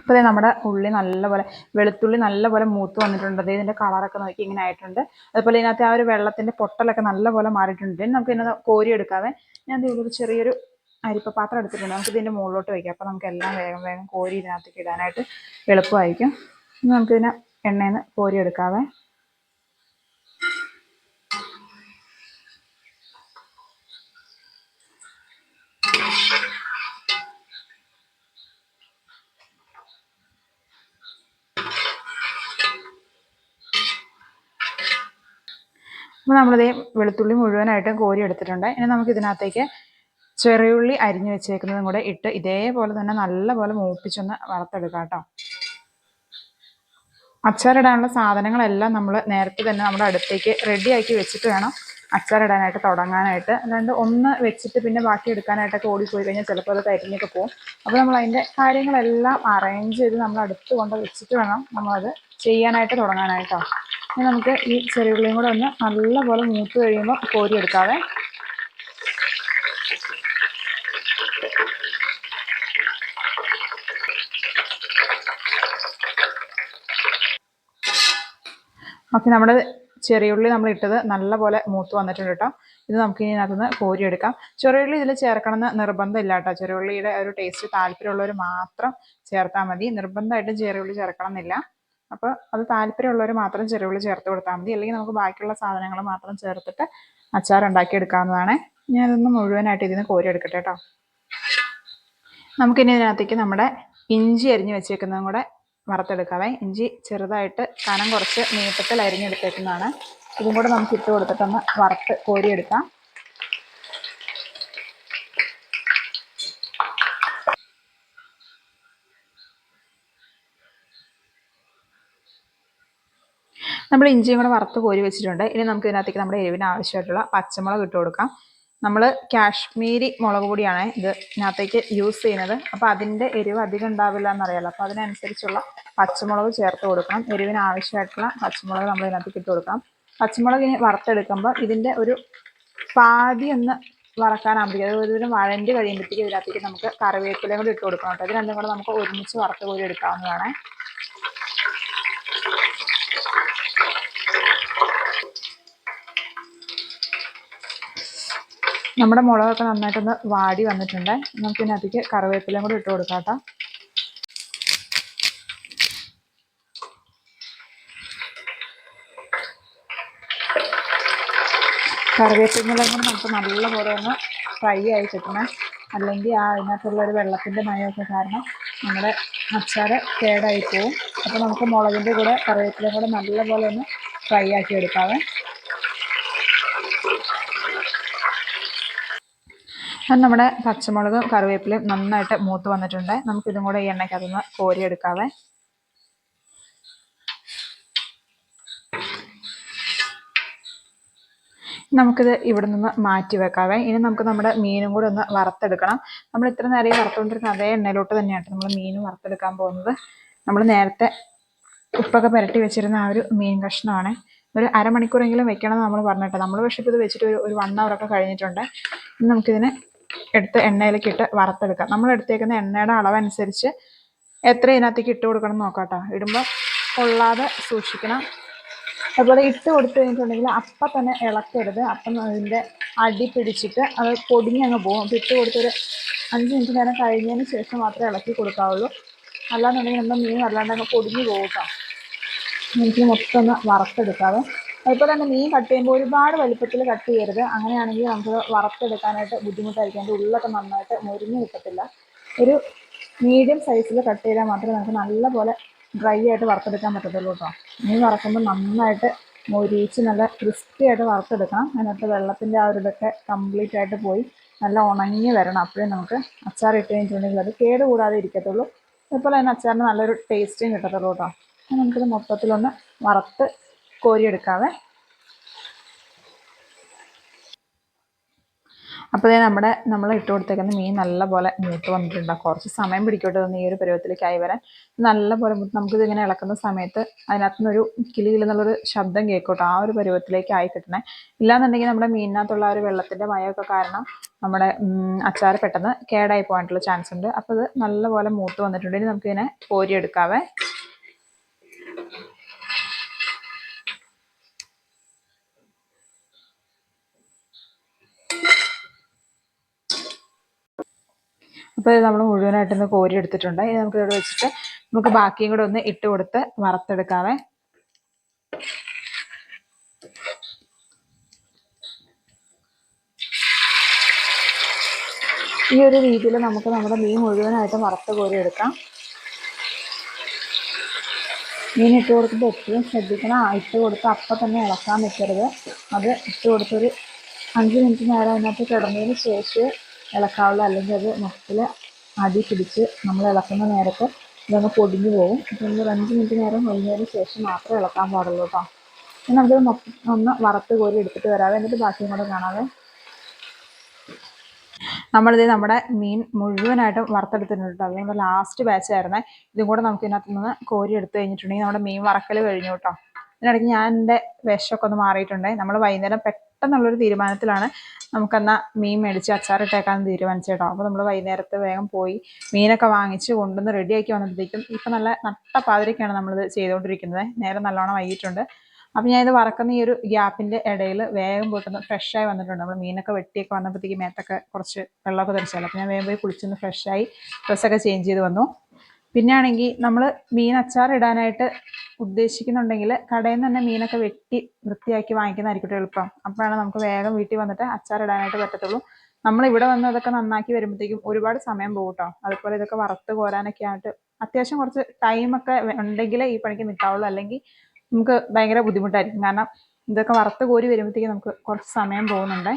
അപ്പോൾ നമ്മുടെ ഉള്ളി നല്ലപോലെ വെളുത്തുള്ളി നല്ലപോലെ മൂത്ത് വന്നിട്ടുണ്ട്. അതേ ഇതിന്റെ കളറൊക്കെ നോക്കി ഇങ്ങനെ ആയിട്ടുണ്ട്. അതുപോലെ ഇതിനകത്ത് ആ ഒരു വെള്ളത്തിന്റെ പൊട്ടലൊക്കെ നല്ലപോലെ മാറിയിട്ടുണ്ട്. നമുക്ക് ഇതിനെ കോരി എടുക്കാവേ ഞാൻ ഇതിലൊരു ചെറിയൊരു അരിപ്പ പാത്രം എടുത്തിട്ടുണ്ട്. നമുക്ക് ഇതിന്റെ മുകളിലോട്ട് വയ്ക്കാം. അപ്പോൾ നമുക്ക് എല്ലാം വേഗം വേഗം കോരി ഇതിനകത്തേക്ക് ഇടാനായിട്ട് എളുപ്പമായിരിക്കും. നമുക്കിതിനെ എണ്ണയിൽ നിന്ന് കോരി എടുക്കാവേ അപ്പോൾ നമ്മളിതേ വെളുത്തുള്ളി മുഴുവനായിട്ടും കോരി എടുത്തിട്ടുണ്ട്. ഇനി നമുക്ക് ഇതിനകത്തേക്ക് ചെറിയുള്ളി അരിഞ്ഞു വെച്ചേക്കുന്നതും കൂടെ ഇട്ട് ഇതേപോലെ തന്നെ നല്ലപോലെ മൂപ്പിച്ചൊന്ന് വറുത്തെടുക്കാം കേട്ടോ. അച്ചാറിടാനുള്ള സാധനങ്ങളെല്ലാം നമ്മൾ നേരത്തെ തന്നെ നമ്മുടെ അടുത്തേക്ക് റെഡിയാക്കി വെച്ചിട്ട് വേണം അച്ചാറിടാനായിട്ട് തുടങ്ങാനായിട്ട്. അല്ലാണ്ട് ഒന്ന് വെച്ചിട്ട് പിന്നെ ബാക്കി എടുക്കാനായിട്ടൊക്കെ ഓടിപ്പോയി കഴിഞ്ഞാൽ ചിലപ്പോൾ അത് കരിഞ്ഞൊക്കെ പോകും. അപ്പോൾ നമ്മൾ അതിന്റെ കാര്യങ്ങളെല്ലാം അറേഞ്ച് ചെയ്ത് നമ്മൾ അടുത്ത് കൊണ്ട് വെച്ചിട്ട് വേണം നമ്മളത് ചെയ്യാനായിട്ട് തുടങ്ങാനായിട്ടോ. ഇനി നമുക്ക് ഈ ചെറിയുള്ളിയും കൂടെ ഒന്ന് നല്ലപോലെ മൂത്ത് കഴിയുമ്പോൾ കോരി എടുക്കാവേ ഓക്കെ നമ്മുടെ ചെറിയുള്ളി നമ്മൾ ഇട്ടത് നല്ലപോലെ മൂത്ത് വന്നിട്ടുണ്ട് കേട്ടോ. ഇത് നമുക്ക് ഇനി അതിനകത്തുനിന്ന് കോരിയെടുക്കാം. ചെറിയുള്ളി ഇതിൽ ചേർക്കണം എന്ന് നിർബന്ധമില്ല കേട്ടോ. ചെറിയുള്ളിയുടെ ഒരു ടേസ്റ്റ് താല്പര്യമുള്ളവർ മാത്രം ചേർത്താൽ മതി. നിർബന്ധമായിട്ടും ചെറിയുള്ളി ചേർക്കണം എന്നില്ല അപ്പോൾ അത് താല്പര്യമുള്ളവർ മാത്രം ചെറിയുള്ളി ചേർത്ത് കൊടുത്താൽ മതി. അല്ലെങ്കിൽ നമുക്ക് ബാക്കിയുള്ള സാധനങ്ങൾ മാത്രം ചേർത്തിട്ട് അച്ചാർ ഉണ്ടാക്കി എടുക്കാവുന്നതാണ്. ഞാനതൊന്ന് മുഴുവനായിട്ട് ഇതിന് കോരി എടുക്കട്ടെ കേട്ടോ. നമുക്കിനി ഇതിനകത്തേക്ക് നമ്മുടെ ഇഞ്ചി അരിഞ്ഞ് വെച്ചേക്കുന്നതും കൂടെ വറുത്തെടുക്കാവേ. ഇഞ്ചി ചെറുതായിട്ട് കനം കുറച്ച് നീട്ടത്തിൽ അരിഞ്ഞെടുത്തേക്കുന്നതാണ്. ഇതും കൂടെ നമുക്ക് ഇട്ട് കൊടുത്തിട്ടൊന്ന് വറുത്ത് കോരിയെടുക്കാം. നമ്മൾ ഇഞ്ചിയും കൂടെ വറുത്ത് കോരി വെച്ചിട്ടുണ്ട്. ഇനി നമുക്ക് ഇതിനകത്തേക്ക് നമ്മുടെ എരിവിന് ആവശ്യമായിട്ടുള്ള പച്ചമുളക് ഇട്ട് കൊടുക്കാം. നമ്മൾ കാശ്മീരി മുളക് പൊടിയാണ് ഇത് ഇതിനകത്തേക്ക് യൂസ് ചെയ്യുന്നത്. അപ്പോൾ അതിന്റെ എരിവ് അധികം ഉണ്ടാവില്ല എന്നറിയാലോ. അപ്പോൾ അതിനനുസരിച്ചുള്ള പച്ചമുളക് ചേർത്ത് കൊടുക്കണം. എരിവിന് ആവശ്യമായിട്ടുള്ള പച്ചമുളക് നമ്മൾ ഇതിനകത്തേക്ക് ഇട്ട് കൊടുക്കണം. പച്ചമുളക് ഇനി വറുത്തെടുക്കുമ്പോൾ ഇതിന്റെ ഒരു പാതി ഒന്ന് വറക്കാനാകുമ്പോഴേക്കും അതായത് ഒരുതരം വഴണ്ടി കഴിയുമ്പോഴത്തേക്ക് ഇതിനകത്തേക്ക് നമുക്ക് കറിവേപ്പിലയും കൂടി ഇട്ട് കൊടുക്കണം കേട്ടോ. ഇത് രണ്ടും കൂടെ നമുക്ക് ഒരുമിച്ച് വറുത്ത് കോരി എടുക്കാവുന്നതാണ്. നമ്മുടെ മുളകൊക്കെ നന്നായിട്ടൊന്ന് വാടി വന്നിട്ടുണ്ട്. നമുക്ക് ഇതിനകത്തേക്ക് കറിവേപ്പിലയും കൂടി ഇട്ട് കൊടുക്കാം കേട്ടോ കറിവേപ്പിലയും കൂടി നമുക്ക് നല്ലപോലെ ഒന്ന് ഫ്രൈ ആയി കിട്ടണം. അല്ലെങ്കിൽ ആ അതിനകത്തുള്ള ഒരു വെള്ളത്തിന്റെ മയമൊക്കെ കാരണം നമ്മുടെ അച്ചാർ കേടായി പോവും. അപ്പോൾ നമുക്ക് മുളകിന്റെ കൂടെ കറിവേപ്പിലയും കൂടെ നല്ലപോലെ ഒന്ന് ഫ്രൈ ആക്കി എടുക്കാവേ. നമ്മുടെ പച്ചമുളകും കറിവേപ്പിലയും നന്നായിട്ട് മൂത്ത് വന്നിട്ടുണ്ട്. നമുക്കിതും കൂടെ ഈ എണ്ണയ്ക്കകത്തുനിന്ന് കോരിയെടുക്കാവേ. നമുക്കിത് ഇവിടെ നിന്ന് മാറ്റി വെക്കാവേ. ഇനി നമുക്ക് നമ്മുടെ മീനും കൂടെ ഒന്ന് വറുത്തെടുക്കണം. നമ്മൾ ഇത്ര നേരം വറുത്തുകൊണ്ടിരുന്ന അതേ എണ്ണയിലോട്ട് തന്നെയാണ് നമ്മൾ മീൻ വറുത്തെടുക്കാൻ പോകുന്നത്. നമ്മൾ നേരത്തെ ഉപ്പൊക്കെ പുരട്ടി വെച്ചിരുന്ന ആ ഒരു മീൻ കഷ്ണമാണ്. ഒരു അരമണിക്കൂറെങ്കിലും വെക്കണം എന്ന് നമ്മൾ പറഞ്ഞിട്ട്. നമ്മൾ പക്ഷേ ഇത് വെച്ചിട്ട് ഒരു ഒരു വൺ അവറൊക്കെ കഴിഞ്ഞിട്ടുണ്ട്. നമുക്കിതിനെ എടുത്ത് എണ്ണയിലേക്ക് ഇട്ട് വറുത്തെടുക്കാം. നമ്മൾ എടുത്തേക്കുന്ന എണ്ണയുടെ അളവനുസരിച്ച് എത്ര ഇതിനകത്തേക്ക് ഇട്ട് കൊടുക്കണം എന്ന് നോക്കാം കേട്ടോ. ഇടുമ്പോൾ കൊള്ളാതെ സൂക്ഷിക്കണം. അതുപോലെ ഇട്ട് കൊടുത്തു കഴിഞ്ഞിട്ടുണ്ടെങ്കിൽ അപ്പം തന്നെ ഇളക്കരുത്. അപ്പം അതിന്റെ അടി പിടിച്ചിട്ട് അത് പൊടിഞ്ഞങ്ങ് പോകും. അപ്പോൾ ഇട്ട് കൊടുത്തൊരു അഞ്ച് മിനിറ്റ് നേരം കഴിഞ്ഞതിന് ശേഷം മാത്രമേ ഇളക്കി കൊടുക്കാവുള്ളൂ. അല്ലാന്നുണ്ടെങ്കിൽ നമ്മുടെ മീൻ അല്ലാണ്ട് അങ്ങ് പൊടിഞ്ഞു പോകും കേട്ടോ. മൊത്തം ഒന്ന് വറുത്തെടുക്കാവേ. അതുപോലെ തന്നെ മീൻ കട്ട് ചെയ്യുമ്പോൾ ഒരുപാട് വലുപ്പത്തിൽ കട്ട് ചെയ്യരുത്. അങ്ങനെയാണെങ്കിൽ നമുക്ക് വറുത്തെടുക്കാനായിട്ട് ബുദ്ധിമുട്ടായിരിക്കും. അതിന്റെ ഉള്ളൊക്കെ നന്നായിട്ട് മുരിഞ്ഞ് കിട്ടത്തില്ല. ഒരു മീഡിയം സൈസിൽ കട്ട് ചെയ്താൽ മാത്രമേ നമുക്ക് നല്ലപോലെ ഡ്രൈ ആയിട്ട് വറുത്തെടുക്കാൻ പറ്റത്തുള്ളൂ കേട്ടോ മീൻ വറക്കുമ്പോൾ നന്നായിട്ട് മൊരിയിച്ച് നല്ല ക്രിസ്പി ആയിട്ട് വറുത്തെടുക്കണം. അതിനകത്ത് വെള്ളത്തിന്റെ ആ ഒരു ഇതൊക്കെ കംപ്ലീറ്റ് ആയിട്ട് പോയി നല്ല ഉണങ്ങി വരണം. അപ്പോഴേ നമുക്ക് അച്ചാർ ഇട്ട് കഴിഞ്ഞിട്ടുണ്ടെങ്കിൽ അത് കേട് കൂടാതെ ഇരിക്കത്തുള്ളൂ. അതുപോലെ തന്നെ അച്ചാറിന് നല്ലൊരു ടേസ്റ്റും കിട്ടത്തുള്ളൂ കേട്ടോ നമുക്കിത് മൊത്തത്തിലൊന്ന് വറുത്ത് കോരിയെടുക്കാവേ. അപ്പോൾ ഇതേ നമ്മുടെ നമ്മൾ ഇട്ട് കൊടുത്തേക്കുന്ന മീൻ നല്ലപോലെ മൂത്ത് വന്നിട്ടുണ്ട്. കുറച്ച് സമയം പിടിക്കട്ടെ ഈ ഒരു പരുവത്തിലേക്കായി വരാൻ. നല്ലപോലെ നമുക്കിത് ഇങ്ങനെ ഇളക്കുന്ന സമയത്ത് അതിനകത്ത് നിന്നൊരു കിളി എന്നുള്ളൊരു ശബ്ദം കേൾക്കോട്ടോ. ആ ഒരു പരുവത്തിലേക്ക് ആയി കിട്ടണേ. ഇല്ലാന്നുണ്ടെങ്കിൽ നമ്മുടെ മീനിനകത്തുള്ള ആ ഒരു വെള്ളത്തിന്റെ മയമൊക്കെ കാരണം നമ്മുടെ അച്ചാർ പെട്ടെന്ന് കേടായി പോകാനുള്ള ചാൻസ് ഉണ്ട്. അപ്പോൾ ഇത് നല്ലപോലെ മൂത്ത് വന്നിട്ടുണ്ടെങ്കിൽ നമുക്കിതിനെ കോരിയെടുക്കാവേ. അപ്പോൾ ഇത് നമ്മൾ മുഴുവനായിട്ടൊന്ന് കോരി എടുത്തിട്ടുണ്ട്. ഇനി നമുക്ക് ഇവിടെ വെച്ചിട്ട് നമുക്ക് ബാക്കിയും കൂടെ ഒന്ന് ഇട്ട് കൊടുത്ത് വറുത്തെടുക്കാവേ. ഈ ഒരു രീതിയിൽ നമുക്ക് നമ്മുടെ മീൻ മുഴുവനായിട്ട് വറുത്ത് കോരി എടുക്കാം. മീൻ ഇട്ട് കൊടുക്കുമ്പോൾ എപ്പോഴും ശ്രദ്ധിക്കണം. ഇട്ട് കൊടുത്ത് അപ്പം തന്നെ ഇളക്കാൻ നിൽക്കരുത് അത് ഇട്ട് കൊടുത്തൊരു അഞ്ച് മിനിറ്റ് നേരം അതിനകത്ത് കിടന്നതിന് ശേഷം ഇളക്കാവുള്ളൂ അല്ലെങ്കിൽ അത് മൊത്തത്തിൽ അടി പിടിച്ച് നമ്മൾ ഇളക്കുന്ന നേരത്ത് ഇതൊന്ന് പൊടിഞ്ഞു പോകും. നമ്മൾ ഒരു അഞ്ച് മിനിറ്റ് നേരം കഴിഞ്ഞതിന് ശേഷം മാത്രമേ ഇളക്കാൻ പാടുള്ളൂ കേട്ടോ. ഇനി നമുക്കിത് മൊത്തം ഒന്ന് വറുത്ത് കോരി എടുത്തിട്ട് വരാതെ എന്നിട്ട് ബാക്കിയും കൂടെ കാണാതെ നമ്മളിത് നമ്മുടെ മീൻ മുഴുവനായിട്ടും വറുത്തെടുത്തിട്ടുണ്ട് അത് നമ്മുടെ ലാസ്റ്റ് ബാച്ച് ആയിരുന്നേ. ഇതും കൂടെ നമുക്ക് ഇതിനകത്ത് നിന്ന് കോരി എടുത്തു കഴിഞ്ഞിട്ടുണ്ടെങ്കിൽ നമ്മുടെ മീൻ വറക്കൽ കഴിഞ്ഞു കേട്ടോ. ഇതിനിടയ്ക്ക് ഞാൻ എന്റെ വിഷമൊക്കെ ഒന്ന് മാറിയിട്ടുണ്ട് നമ്മൾ വൈകുന്നേരം പെട്ടെന്നുള്ളൊരു തീരുമാനത്തിലാണ് നമുക്കെന്നാൽ മീൻ മേടിച്ച് അച്ചാറിട്ടേക്കാന്ന് തീരുമാനിച്ചു കേട്ടോ അപ്പോൾ നമ്മൾ വൈകുന്നേരത്ത് വേഗം പോയി മീനൊക്കെ വാങ്ങിച്ച് കൊണ്ടുവന്ന് റെഡിയാക്കി വന്നപ്പോഴത്തേക്കും ഇപ്പം നല്ല നട്ട പാതിരക്കാണ് നമ്മളിത് ചെയ്തുകൊണ്ടിരിക്കുന്നത്. നേരം നല്ലോണം വൈകിട്ടുണ്ട് അപ്പം ഞാൻ ഇത് വറക്കുന്ന ഈ ഒരു ഗ്യാപ്പിന്റെ ഇടയിൽ വേഗം പോയിട്ടൊന്ന് ഫ്രഷായി വന്നിട്ടുണ്ട്. നമ്മൾ മീനൊക്കെ വെട്ടിയൊക്കെ വന്നപ്പോഴത്തേക്ക് മേത്തൊക്കെ കുറച്ച് വെള്ളമൊക്കെ തെറിച്ചല്ലോ അപ്പം ഞാൻ വേഗം പോയി കുളിച്ചൊന്ന് ഫ്രഷായി ഡ്രസ്സൊക്കെ ചേഞ്ച് ചെയ്ത് വന്നു. പിന്നെ ആണെങ്കിൽ നമ്മൾ മീൻ അച്ചാർ ഇടാനായിട്ട് ഉദ്ദേശിക്കുന്നുണ്ടെങ്കിൽ കടയിൽ നിന്ന് തന്നെ മീനൊക്കെ വെട്ടി വൃത്തിയാക്കി വാങ്ങിക്കുന്നതായിരിക്കും എളുപ്പം. അപ്പോഴാണ് നമുക്ക് വേഗം വീട്ടിൽ വന്നിട്ട് അച്ചാർ ഇടാനായിട്ട് പറ്റത്തുള്ളൂ. നമ്മൾ ഇവിടെ വന്ന് അതൊക്കെ നന്നാക്കി വരുമ്പോഴത്തേക്കും ഒരുപാട് സമയം പോകും കേട്ടോ അതുപോലെ ഇതൊക്കെ വറുത്ത് കോരാനൊക്കെ ആയിട്ട് അത്യാവശ്യം കുറച്ച് ടൈമൊക്കെ ഉണ്ടെങ്കിൽ ഈ പണിക്ക് നിൽക്കാവുള്ളൂ. അല്ലെങ്കിൽ നമുക്ക് ഭയങ്കര ബുദ്ധിമുട്ടായിരിക്കും. കാരണം ഇതൊക്കെ വറുത്ത് കോരി വരുമ്പോഴത്തേക്കും നമുക്ക് കുറച്ച് സമയം പോകുന്നുണ്ട്.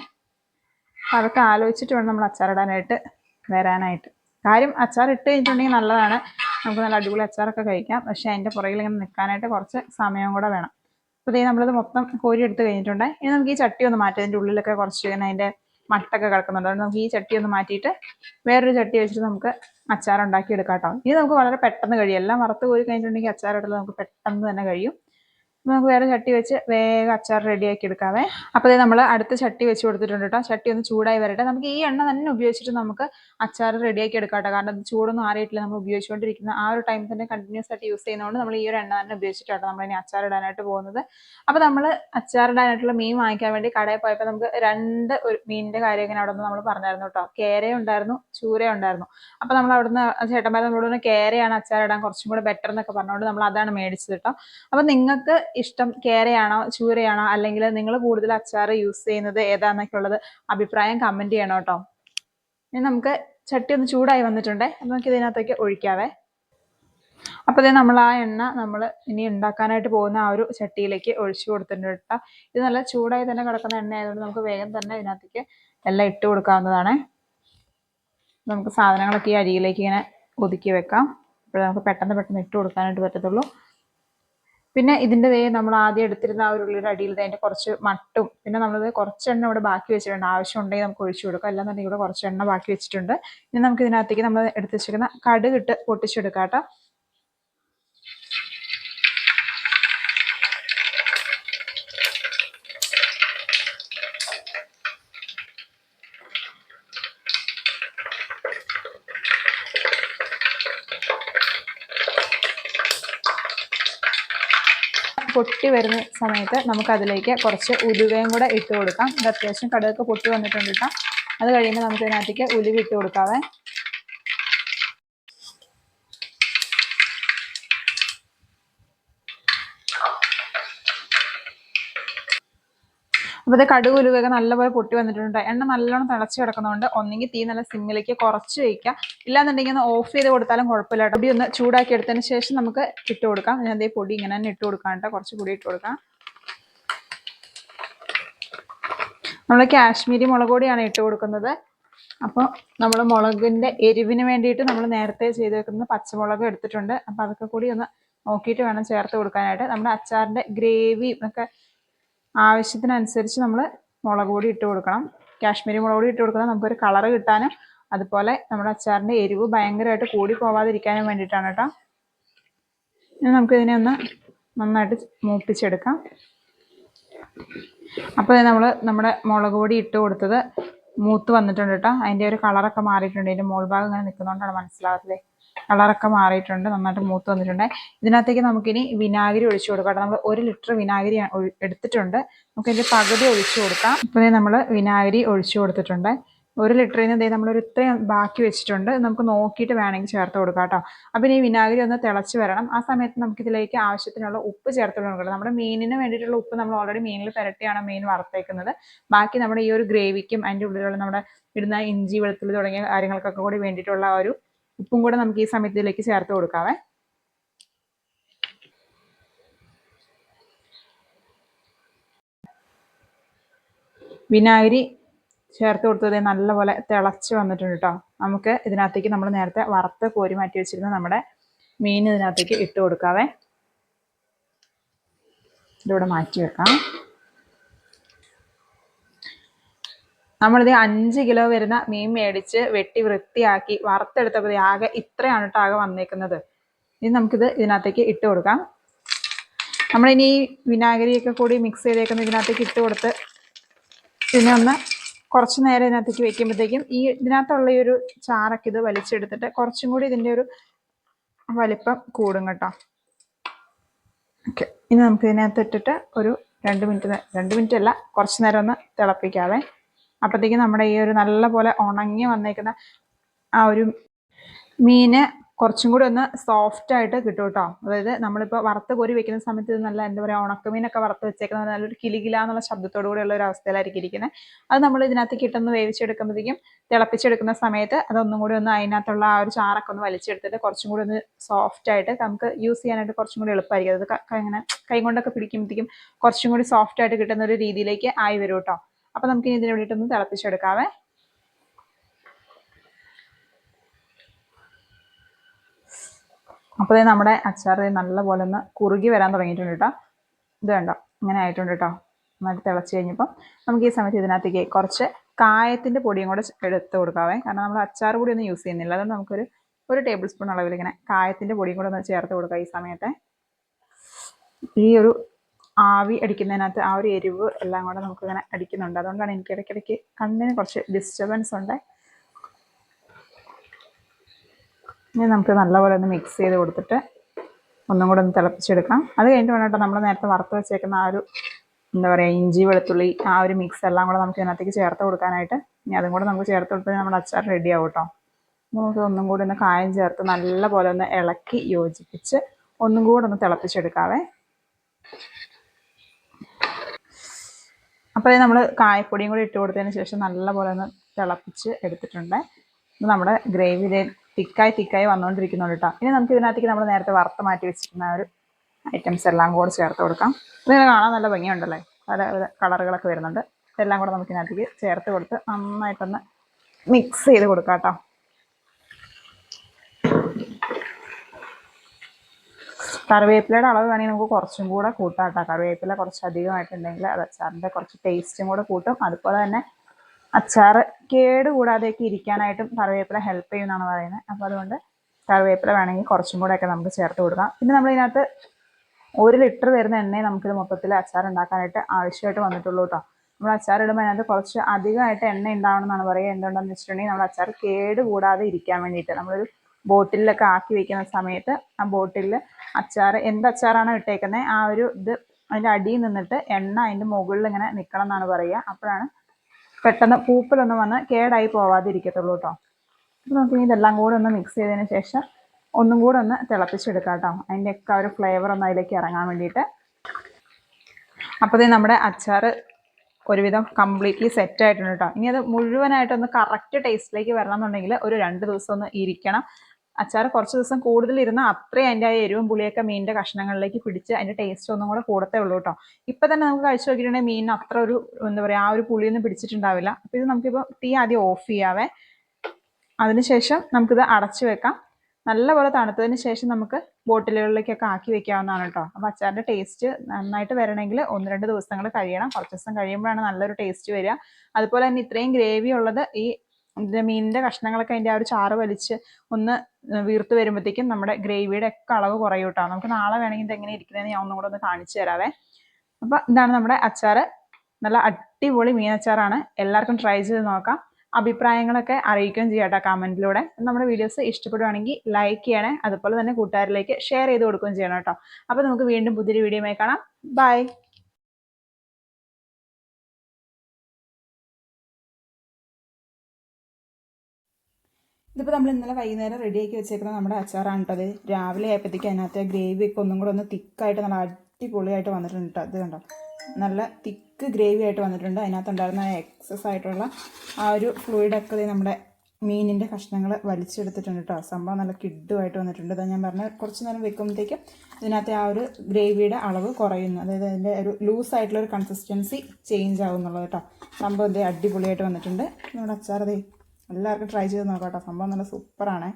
അപ്പം അതൊക്കെ ആലോചിച്ചിട്ട് വേണം നമ്മൾ അച്ചാറിടാനായിട്ട് വരാനായിട്ട്. കാര്യം അച്ചാർ ഇട്ട് കഴിഞ്ഞിട്ടുണ്ടെങ്കിൽ നല്ലതാണ്. നമുക്ക് നല്ല അടിപൊളി അച്ചാറൊക്കെ കഴിക്കാം. പക്ഷെ അതിന്റെ പുറകിൽ ഇങ്ങനെ നിൽക്കാനായിട്ട് കുറച്ച് സമയം കൂടെ വേണം. അപ്പോൾ ഇതേ നമ്മളിത് മൊത്തം കോരി എടുത്ത് കഴിഞ്ഞിട്ടുണ്ട്. ഇനി നമുക്ക് ഈ ചട്ടി ഒന്ന് മാറ്റി. അതിന്റെ ഉള്ളിലൊക്കെ കുറച്ച് ഇങ്ങനെ അതിന്റെ മട്ടൊക്കെ കിടക്കുന്നുണ്ട് അതുകൊണ്ട് നമുക്ക് ഈ ചട്ടി ഒന്ന് മാറ്റിയിട്ട് വേറൊരു ചട്ടി വെച്ചിട്ട് നമുക്ക് അച്ചാർ ഉണ്ടാക്കി എടുക്കാം കേട്ടോ. ഇനി നമുക്ക് വളരെ പെട്ടെന്ന് കഴിയും. എല്ലാം വറുത്ത് കോരി കഴിഞ്ഞിട്ടുണ്ടെങ്കിൽ അച്ചാർ ഇടൽ നമുക്ക് പെട്ടെന്ന് തന്നെ കഴിയും. നമുക്ക് വേറെ ചട്ടി വെച്ച് വേഗം അച്ചാർ റെഡിയാക്കി എടുക്കാവേ. അപ്പോൾ നമ്മൾ അടുത്ത ചട്ടി വെച്ച് കൊടുത്തിട്ടുണ്ട് കേട്ടോ. ചട്ടി ഒന്ന് ചൂടായി വരട്ടെ. നമുക്ക് ഈ എണ്ണ തന്നെ ഉപയോഗിച്ചിട്ട് നമുക്ക് അച്ചാർ റെഡിയാക്കി എടുക്കാം കേട്ടോ. കാരണം ചൂടൊന്നും ആറിയിട്ടില്ല. നമ്മൾ ഉപയോഗിച്ചുകൊണ്ടിരിക്കുന്ന ആ ഒരു ടൈം തന്നെ കണ്ടിന്യൂസ് ആയിട്ട് യൂസ് ചെയ്യുന്നതുകൊണ്ട് നമ്മൾ ഈ ഒരു എണ്ണ തന്നെ ഉപയോഗിച്ചിട്ടാണ് നമ്മൾ ഇനി അച്ചാർ ഇടാനായിട്ട് പോകുന്നത്. അപ്പോൾ നമ്മൾ അച്ചാർ ഇടാനായിട്ടുള്ള മീൻ വാങ്ങിക്കാൻ വേണ്ടി കടയിൽ പോയപ്പോൾ നമുക്ക് രണ്ട് ഒരു മീനിന്റെ കാര്യം ഇങ്ങനെ അവിടെ നിന്ന് നമ്മൾ പറഞ്ഞായിരുന്നു കേട്ടോ. കേര ഉണ്ടായിരുന്നു ചൂര ഉണ്ടായിരുന്നു. അപ്പോൾ നമ്മൾ അവിടുന്ന് ചേട്ടന്മാർ നമ്മളോട് കേരയാണ് അച്ചാർ ഇടാൻ കുറച്ചും കൂടെ ബെറ്റർ എന്നൊക്കെ പറഞ്ഞുകൊണ്ട് നമ്മൾ അതാണ് മേടിച്ചത് കേട്ടോ. അപ്പോൾ നിങ്ങൾക്ക് ഇഷ്ടം കേരയാണോ ചൂരയാണോ അല്ലെങ്കിൽ നിങ്ങൾ കൂടുതൽ അച്ചാർ യൂസ് ചെയ്യുന്നത് ഏതാന്നൊക്കെ ഉള്ളത് അഭിപ്രായം കമന്റ് ചെയ്യണം കേട്ടോ. ഇനി നമുക്ക് ചട്ടി ഒന്ന് ചൂടായി വന്നിട്ടുണ്ടേ. അപ്പോൾ നമുക്ക് ഇതിനകത്തേക്ക് ഒഴിക്കാവേ. അപ്പോൾ ഇതേ നമ്മൾ ആ എണ്ണ നമ്മൾ ഇനി ഉണ്ടാക്കാനായിട്ട് പോകുന്ന ആ ഒരു ചട്ടിയിലേക്ക് ഒഴിച്ചു കൊടുത്തിട്ടുണ്ട് കേട്ടോ. ഇത് നല്ല ചൂടായി തന്നെ കിടക്കുന്ന എണ്ണ ആയതുകൊണ്ട് നമുക്ക് വേഗം തന്നെ ഇതിനകത്തേക്ക് എല്ലാം ഇട്ട് കൊടുക്കാവുന്നതാണ്. നമുക്ക് സാധനങ്ങളൊക്കെ ഈ അരിയിലേക്ക് ഇങ്ങനെ ഒതുക്കി വെക്കാം. അപ്പോൾ നമുക്ക് പെട്ടെന്ന് പെട്ടെന്ന് ഇട്ട് കൊടുക്കാനായിട്ട് പറ്റത്തുള്ളൂ. പിന്നെ ഇതിന്റെ ദേ നമ്മൾ ആദ്യം എടുത്തിരുന്ന ആ ഒരു ഉള്ളിയുടെ അടിയിൽ അതിന്റെ കുറച്ച് മട്ടും പിന്നെ നമ്മളത് കുറച്ച് എണ്ണ ഇവിടെ ബാക്കി വെച്ചിട്ടുണ്ട്. ആവശ്യം ഉണ്ടെങ്കിൽ നമുക്ക് ഒഴിച്ചു കൊടുക്കാം. അല്ലാന്നുണ്ടെങ്കിൽ ഇവിടെ കുറച്ച് എണ്ണ ബാക്കി വെച്ചിട്ടുണ്ട്. ഇനി നമുക്ക് ഇതിനകത്തേക്ക് നമ്മൾ എടുത്ത് വെച്ചിരിക്കുന്ന കടുക് ഇട്ട് പൊട്ടിച്ചെടുക്കാം കേട്ടോ. പൊട്ടി വരുന്ന സമയത്ത് നമുക്ക് അതിലേക്ക് കുറച്ച് ഉലുവയും കൂടെ ഇട്ട് കൊടുക്കാം. ഇത് അത്യാവശ്യം കടുകൊക്കെ പൊട്ടി വന്നിട്ടുണ്ട് കേട്ടോ അത് കഴിയുമ്പോൾ നമുക്ക് ഇതിനകത്തേക്ക് ഉലുവ ഇട്ട് കൊടുക്കാവേ. അപ്പോൾ കടുക് ഉലുവയൊക്കെ നല്ലപോലെ പൊട്ടി വന്നിട്ടുണ്ട്. എണ്ണ നല്ലോണം തിളച്ച് കിടക്കുന്നതുകൊണ്ട് ഒന്നെങ്കിൽ തീ നല്ല സിമ്മിലേക്ക് കുറച്ച് വയ്ക്കുക ഇല്ലാന്നുണ്ടെങ്കിൽ ഒന്ന് ഓഫ് ചെയ്ത് കൊടുത്താലും കുഴപ്പമില്ല പൊടി ഒന്ന് ചൂടാക്കി എടുത്തതിന് ശേഷം നമുക്ക് ഇട്ട് കൊടുക്കാം. ഞാൻ അതേ പൊടി ഇങ്ങനെ തന്നെ ഇട്ട് കൊടുക്കാം കേട്ടോ. കുറച്ച് പൊടി ഇട്ട് കൊടുക്കാം. നമ്മൾ കാശ്മീരി മുളക് പൊടിയാണ് ഇട്ട് കൊടുക്കുന്നത്. അപ്പോൾ നമ്മൾ മുളകിന്റെ എരിവിന് വേണ്ടിയിട്ട് നമ്മൾ നേരത്തെ ചെയ്ത് വെക്കുന്ന പച്ചമുളക് എടുത്തിട്ടുണ്ട്. അപ്പോൾ അതൊക്കെ കൂടി ഒന്ന് നോക്കിയിട്ട് വേണം ചേർത്ത് കൊടുക്കാനായിട്ട്. നമ്മുടെ അച്ചാറിന്റെ ഗ്രേവിയും ഒക്കെ ആവശ്യത്തിനനുസരിച്ച് നമ്മൾ മുളക് പൊടി ഇട്ട് കൊടുക്കണം. കാശ്മീരി മുളക് പൊടി ഇട്ട് കൊടുക്കുന്നത് നമുക്കൊരു കളറ് കിട്ടാനും അതുപോലെ നമ്മുടെ അച്ചാറിന്റെ എരിവ് ഭയങ്കരമായിട്ട് കൂടി പോവാതിരിക്കാനും വേണ്ടിയിട്ടാണ് കേട്ടോ. ഇനി നമുക്കിതിനെ ഒന്ന് നന്നായിട്ട് മൂപ്പിച്ചെടുക്കാം. അപ്പോൾ നമ്മൾ നമ്മുടെ മുളക് പൊടി ഇട്ട് കൊടുത്തത് മൂത്ത് വന്നിട്ടുണ്ട് കേട്ടോ. അതിന്റെ ഒരു കളറൊക്കെ മാറിയിട്ടുണ്ട്. ഇതിന്റെ മോൾ ഭാഗം ഇങ്ങനെ നിൽക്കുന്നതുകൊണ്ടാണ് മനസ്സിലാകാത്തത് കളറൊക്കെ മാറിയിട്ടുണ്ട് നന്നായിട്ട് മൂത്ത് വന്നിട്ടുണ്ട്. ഇതിനകത്തേക്ക് നമുക്കിനി വിനാഗിരി ഒഴിച്ചു കൊടുക്കാം നമ്മൾ ഒരു ലിറ്റർ വിനാഗിരി എടുത്തിട്ടുണ്ട്. നമുക്ക് ഇതിന്റെ പകുതി ഒഴിച്ചു കൊടുക്കാം. ഇപ്പോൾ നമ്മൾ വിനാഗിരി ഒഴിച്ചു കൊടുത്തിട്ടുണ്ട്. ഒരു ലിറ്ററിൽ നിന്ന് നമ്മൾ ഒരു ഇത്രയും ബാക്കി വെച്ചിട്ടുണ്ട്. നമുക്ക് നോക്കിയിട്ട് വേണമെങ്കിൽ ചേർത്ത് കൊടുക്കാം കേട്ടോ. അപ്പം ഈ വിനാഗിരി ഒന്ന് തിളച്ച് വരണം. ആ സമയത്ത് നമുക്ക് ഇതിലേക്ക് ആവശ്യത്തിനുള്ള ഉപ്പ് ചേർത്ത് കൊടുക്കണം നമ്മുടെ മീനിന് വേണ്ടിയിട്ടുള്ള ഉപ്പ് നമ്മൾ ഓൾറെഡി മീനിൽ പുരട്ടിയാണ് മീൻ വറുത്തേക്കുന്നത്. ബാക്കി നമ്മുടെ ഈ ഒരു ഗ്രേവിക്കും അതിന്റെ ഉള്ളിലുള്ള നമ്മുടെ ഇടുന്ന ഇഞ്ചി വെളുത്തുള്ളി തുടങ്ങിയ കാര്യങ്ങൾക്കൊക്കെ കൂടി വേണ്ടിയിട്ടുള്ള ഒരു ഉപ്പും കൂടെ നമുക്ക് ഈ സമയത്തിലേക്ക് ചേർത്ത് കൊടുക്കാവേ. വിനാഗിരി ചേർത്ത് കൊടുത്തത് നല്ലപോലെ തിളച്ച് വന്നിട്ടുണ്ട് കേട്ടോ നമുക്ക് ഇതിനകത്തേക്ക് നമ്മൾ നേരത്തെ വറുത്ത് കോരി മാറ്റി വെച്ചിരുന്ന നമ്മുടെ മീൻ ഇതിനകത്തേക്ക് ഇട്ട് കൊടുക്കാവേ. ഇതിവിടെ മാറ്റി വെക്കാം. നമ്മളിത് അഞ്ച് കിലോ വരുന്ന മീൻ മേടിച്ച് വെട്ടി വൃത്തിയാക്കി വറുത്തെടുത്തപ്പോൾ ആകെ ഇത്രയാണ് കേട്ടോ ആകെ വന്നേക്കുന്നത്. ഇനി നമുക്കിത് ഇതിനകത്തേക്ക് ഇട്ട് കൊടുക്കാം. നമ്മളിനി ഈ വിനാഗിരിയൊക്കെ കൂടി മിക്സ് ചെയ്തേക്കുന്ന ഇതിനകത്തേക്ക് ഇട്ട് കൊടുത്ത് പിന്നെ ഒന്ന് കുറച്ച് നേരം ഇതിനകത്തേക്ക് വെക്കുമ്പോഴത്തേക്കും ഈ ഇതിനകത്തുള്ള ഈ ഒരു ചാറൊക്കെ ഇത് വലിച്ചെടുത്തിട്ട് കുറച്ചും കൂടി ഇതിന്റെ ഒരു വലിപ്പം കൂടും കേട്ടോ. ഓക്കെ. ഇനി നമുക്ക് ഇതിനകത്ത് ഇട്ടിട്ട് ഒരു രണ്ട് മിനിറ്റ് രണ്ട് മിനിറ്റ് അല്ല കുറച്ച് നേരം ഒന്ന് തിളപ്പിക്കാവേ. അപ്പോഴത്തേക്കും നമ്മുടെ ഈ ഒരു നല്ല പോലെ ഉണങ്ങി വന്നേക്കുന്ന ആ ഒരു മീന് കുറച്ചും കൂടി ഒന്ന് സോഫ്റ്റ് ആയിട്ട് കിട്ടും കേട്ടോ അതായത് നമ്മളിപ്പോൾ വറുത്ത് കോരി വെക്കുന്ന സമയത്ത് ഇത് നല്ല എന്താ പറയുക ഉണക്കമീനൊക്കെ വറുത്ത് വെച്ചേക്കുന്നത് നല്ലൊരു കിലികില എന്നുള്ള ശബ്ദത്തോടു കൂടിയുള്ള ഒരു അവസ്ഥയിലായിരിക്കും ഇരിക്കുന്നത് അത് നമ്മൾ ഇതിനകത്ത് കിട്ടുന്ന വേവിച്ചെടുക്കുമ്പോഴത്തേക്കും തിളപ്പിച്ചെടുക്കുന്ന സമയത്ത് അതൊന്നും കൂടി ഒന്ന് അതിനകത്തുള്ള ആ ഒരു ചാറൊക്കെ ഒന്ന് വലിച്ചെടുത്തിട്ട് കുറച്ചും കൂടി ഒന്ന് സോഫ്റ്റ് ആയിട്ട് നമുക്ക് യൂസ് ചെയ്യാനായിട്ട് കുറച്ചും കൂടി എളുപ്പമായിരിക്കും. അത് ഇങ്ങനെ കൈ കൊണ്ടൊക്കെ പിടിക്കുമ്പോഴത്തേക്കും കുറച്ചും കൂടി സോഫ്റ്റ് ആയിട്ട് കിട്ടുന്ന ഒരു രീതിയിലേക്ക് ആയി വരും കേട്ടോ അപ്പോൾ നമുക്ക് ഇനി ഇതിന് വേണ്ടിയിട്ടൊന്ന് തിളപ്പിച്ചെടുക്കാവേ. അപ്പോൾ നമ്മുടെ അച്ചാർ നല്ലപോലെ ഒന്ന് കുറുകി വരാൻ തുടങ്ങിയിട്ടുണ്ട് കേട്ടോ. ഇത് കണ്ടോ? ഇങ്ങനെ ആയിട്ടുണ്ട് കേട്ടോ. നന്നായിട്ട് തിളച്ച് കഴിഞ്ഞപ്പം നമുക്ക് ഈ സമയത്ത് ഇതിനകത്തേക്ക് കുറച്ച് കായത്തിന്റെ പൊടിയും കൂടെ എടുത്ത് കൊടുക്കാവേ. കാരണം നമ്മൾ അച്ചാർ പൊടി ഒന്നും യൂസ് ചെയ്യുന്നില്ല. അതുകൊണ്ട് നമുക്കൊരു ഒരു ടേബിൾ സ്പൂൺ അളവിൽ ഇങ്ങനെ കായത്തിന്റെ പൊടിയും കൂടെ ഒന്ന് ചേർത്ത് കൊടുക്കാം ഈ സമയത്തെ. ഈ ഒരു ആവി അടിക്കുന്നതിനകത്ത് ആ ഒരു എരിവ് എല്ലാം കൂടെ നമുക്കിങ്ങനെ അടിക്കുന്നുണ്ട്. അതുകൊണ്ടാണ് എനിക്ക് ഇടയ്ക്കിടയ്ക്ക് കണ്ണിന് കുറച്ച് ഡിസ്റ്റർബൻസ് ഉണ്ട്. ഇനി നമുക്ക് നല്ലപോലെ ഒന്ന് മിക്സ് ചെയ്ത് കൊടുത്തിട്ട് ഒന്നും കൂടെ ഒന്ന് തിളപ്പിച്ചെടുക്കാം. അത് കഴിഞ്ഞിട്ട് വേണം നമ്മൾ നേരത്തെ വറുത്ത് വെച്ചേക്കുന്ന ആ ഒരു എന്താ പറയുക ഇഞ്ചി വെളുത്തുള്ളി ആ ഒരു മിക്സ് എല്ലാം കൂടെ നമുക്ക് ഇതിനകത്തേക്ക് ചേർത്ത് കൊടുക്കാനായിട്ട് ഇനി അതും കൂടെ നമുക്ക് ചേർത്ത് കൊടുത്താൽ നമ്മുടെ അച്ചാർ റെഡി ആവും കേട്ടോ. നമുക്ക് ഒന്നും കൂടി ഒന്ന് കായം ചേർത്ത് നല്ലപോലെ ഒന്ന് ഇളക്കി യോജിപ്പിച്ച് ഒന്നും കൂടെ ഒന്ന് തിളപ്പിച്ചെടുക്കാവേ. അപ്പോൾ നമ്മൾ കായപ്പൊടിയും കൂടി ഇട്ട് കൊടുത്തതിന് ശേഷം നല്ലപോലെ ഒന്ന് തിളപ്പിച്ച് എടുത്തിട്ടുണ്ട്. ഇത് നമ്മുടെ ഗ്രേവി തിക്കായി തിക്കായി വന്നുകൊണ്ടിരിക്കുന്നുണ്ട് കേട്ടോ ഇനി നമുക്ക് ഇതിനകത്തേക്ക് നമ്മൾ നേരത്തെ വറുത്ത് മാറ്റി വെച്ചിരിക്കുന്ന ഒരു ഐറ്റംസ് എല്ലാം കൂടെ ചേർത്ത് കൊടുക്കാം. ഇതിനെ കാണാൻ നല്ല ഭംഗിയുണ്ടല്ലേ? പല കളറുകളൊക്കെ വരുന്നുണ്ട്. ഇതെല്ലാം കൂടെ നമുക്ക് ഇതിനകത്തേക്ക് ചേർത്ത് കൊടുത്ത് നന്നായിട്ടൊന്ന് മിക്സ് ചെയ്ത് കൊടുക്കാം കേട്ടോ കറിവേപ്പിലയുടെ അളവ് വേണമെങ്കിൽ നമുക്ക് കുറച്ചും കൂടെ കൂട്ടാം കേട്ടോ കറിവേപ്പില കുറച്ച് അധികമായിട്ടുണ്ടെങ്കിൽ അത് അച്ചാറിന്റെ കുറച്ച് ടേസ്റ്റും കൂടെ കൂട്ടും. അതുപോലെ തന്നെ അച്ചാർ കേട് കൂടാതെയൊക്കെ ഇരിക്കാനായിട്ടും കറിവേപ്പില ഹെൽപ്പ് ചെയ്യുമെന്നാണ് പറയുന്നത്. അപ്പോൾ അതുകൊണ്ട് കറിവേപ്പില വേണമെങ്കിൽ കുറച്ചും കൂടെയൊക്കെ നമുക്ക് ചേർത്ത് കൊടുക്കാം. പിന്നെ നമ്മൾ ഇതിനകത്ത് ഒരു ലിറ്റർ വരുന്ന എണ്ണയെ നമുക്കിത് മൊത്തത്തിൽ അച്ചാർ ഉണ്ടാക്കാനായിട്ട് ആവശ്യമായിട്ട് വന്നിട്ടുള്ളൂ കേട്ടോ നമ്മൾ അച്ചാർ ഇടുമ്പോൾ അതിനകത്ത് കുറച്ച് അധികമായിട്ട് എണ്ണ ഉണ്ടാവണം എന്നാണ് പറയുക. എന്തുകൊണ്ടാണെന്ന് വെച്ചിട്ടുണ്ടെങ്കിൽ നമ്മൾ അച്ചാർ കേട് കൂടാതെ ഇരിക്കാൻ വേണ്ടിയിട്ട് നമ്മളൊരു ബോട്ടിലൊക്കെ ആക്കി വെക്കുന്ന സമയത്ത് ആ ബോട്ടിലിൽ അച്ചാർ എന്ത് അച്ചാറാണോ ഇട്ടേക്കുന്നത് ആ ഒരു ഇത് അതിന്റെ അടിയിൽ നിന്നിട്ട് എണ്ണ അതിന്റെ മുകളിൽ ഇങ്ങനെ നിൽക്കണം എന്നാണ് പറയുക. അപ്പോഴാണ് പെട്ടെന്ന് പൂപ്പലൊന്നും വന്ന് കേടായി പോവാതിരിക്കത്തുള്ളൂ കേട്ടോ അപ്പോൾ നമുക്ക് ഇതെല്ലാം കൂടെ ഒന്ന് മിക്സ് ചെയ്തതിന് ശേഷം ഒന്നും കൂടെ ഒന്ന് തിളപ്പിച്ചെടുക്കാം കേട്ടോ അതിന്റെയൊക്കെ ഒരു ഫ്ലേവർ ഒന്ന് അതിലേക്ക് ഇറങ്ങാൻ വേണ്ടിയിട്ട്. അപ്പോൾ ഇത് നമ്മുടെ അച്ചാർ ഒരുവിധം കംപ്ലീറ്റ്ലി സെറ്റ് ആയിട്ടുണ്ട് കേട്ടോ ഇനി അത് മുഴുവനായിട്ടൊന്ന് കറക്റ്റ് ടേസ്റ്റിലേക്ക് വരണം എന്നുണ്ടെങ്കിൽ ഒരു രണ്ട് ദിവസം ഒന്ന് ഇരിക്കണം. അച്ചാർ കുറച്ച് ദിവസം കൂടുതൽ ഇരുന്ന അത്രയും അതിന്റെ ആ എരിവും പുളിയൊക്കെ മീനിന്റെ കഷ്ണങ്ങളിലേക്ക് പിടിച്ച് അതിന്റെ ടേസ്റ്റ് ഒന്നും കൂടെ കൂടത്തേ ഉള്ളൂ കേട്ടോ ഇപ്പം തന്നെ നമുക്ക് കഴിച്ചു നോക്കിയിട്ടുണ്ടെങ്കിൽ മീനിന് അത്ര ഒരു എന്താ പറയുക ആ ഒരു പുളിയൊന്നും പിടിച്ചിട്ടുണ്ടാവില്ല. അപ്പോൾ ഇത് നമുക്കിപ്പോൾ തീ ആദ്യം ഓഫ് ചെയ്യാവേ. അതിനുശേഷം നമുക്കിത് അടച്ചു വെക്കാം. നല്ലപോലെ തണുത്തതിന് ശേഷം നമുക്ക് ബോട്ടിലുകളിലേക്കൊക്കെ ആക്കി വെക്കാവുന്നതാണ് കേട്ടോ. അപ്പം അച്ചാറിന്റെ ടേസ്റ്റ് നന്നായിട്ട് വരണമെങ്കിൽ ഒന്ന് രണ്ട് ദിവസങ്ങൾ കഴിയണം. കുറച്ച് ദിവസം കഴിയുമ്പോഴാണ് നല്ലൊരു ടേസ്റ്റ് വരിക. അതുപോലെ തന്നെ ഇത്രയും ഗ്രേവി ഉള്ളത് ഈ മീനിന്റെ കഷ്ണങ്ങളൊക്കെ അതിന്റെ ആ ഒരു ചാറ് വലിച്ച് ഒന്ന് വീർത്ത് വരുമ്പോഴത്തേക്കും നമ്മുടെ ഗ്രേവിയുടെ ഒക്കെ അളവ് കുറയും കേട്ടോ. നമുക്ക് നാളെ വേണമെങ്കിൽ ഇത് എങ്ങനെ ഇരിക്കുന്നതെന്ന് ഞാൻ ഒന്നും കൂടെ ഒന്ന് കാണിച്ചു തരാവേ. അപ്പം ഇതാണ് നമ്മുടെ അച്ചാറ്. നല്ല അടിപൊളി മീൻ അച്ചാറാണ്. എല്ലാവർക്കും ട്രൈ ചെയ്ത് നോക്കാം. അഭിപ്രായങ്ങളൊക്കെ അറിയിക്കുകയും ചെയ്യാം കേട്ടോ കമന്റിലൂടെ. നമ്മുടെ വീഡിയോസ് ഇഷ്ടപ്പെടുവാണെങ്കിൽ ലൈക്ക് ചെയ്യണേ. അതുപോലെ തന്നെ കൂട്ടുകാരിലേക്ക് ഷെയർ ചെയ്ത് കൊടുക്കുകയും ചെയ്യണം കേട്ടോ. അപ്പോൾ നമുക്ക് വീണ്ടും പുതിയൊരു വീഡിയോയുമായി കാണാം. ബൈ ഇതിപ്പോൾ നമ്മൾ ഇന്നലെ വൈകുന്നേരം റെഡിയാക്കി വെച്ചേക്കുന്ന നമ്മുടെ അച്ചാറാണ് കേട്ടോ അത് രാവിലെ ആയപ്പോഴത്തേക്ക് അതിനകത്ത് ഗ്രേവിയൊക്കെ ഒന്നും കൂടെ ഒന്ന് തിക്കായിട്ട് നല്ല അടിപൊളിയായിട്ട് വന്നിട്ടുണ്ട് കേട്ടോ. അത് കണ്ടോ? നല്ല തിക്ക് ഗ്രേവി ആയിട്ട് വന്നിട്ടുണ്ട്. അതിനകത്ത് ഉണ്ടായിരുന്ന എക്സസ് ആയിട്ടുള്ള ആ ഒരു ഫ്ലൂയിഡൊക്കെ നമ്മുടെ മീനിന്റെ കഷ്ണങ്ങൾ വലിച്ചെടുത്തിട്ടുണ്ട് കേട്ടോ സംഭവം നല്ല കിഡുമായിട്ട് വന്നിട്ടുണ്ട്. അതാ ഞാൻ പറഞ്ഞ കുറച്ച് നേരം വെക്കുമ്പോഴത്തേക്കും ഇതിനകത്തെ ആ ഒരു ഗ്രേവിയുടെ അളവ് കുറയുന്നു. അതായത് അതിന്റെ ഒരു ലൂസായിട്ടുള്ള ഒരു കൺസിസ്റ്റൻസി ചേഞ്ച് ആവുന്നുള്ളത് കേട്ടോ സംഭവം ഇതേ അടിപൊളിയായിട്ട് വന്നിട്ടുണ്ട്. നമ്മുടെ അച്ചാർ എല്ലാവർക്കും ട്രൈ ചെയ്ത് നോക്കാം കേട്ടോ സംഭവം നല്ല സൂപ്പറാണ്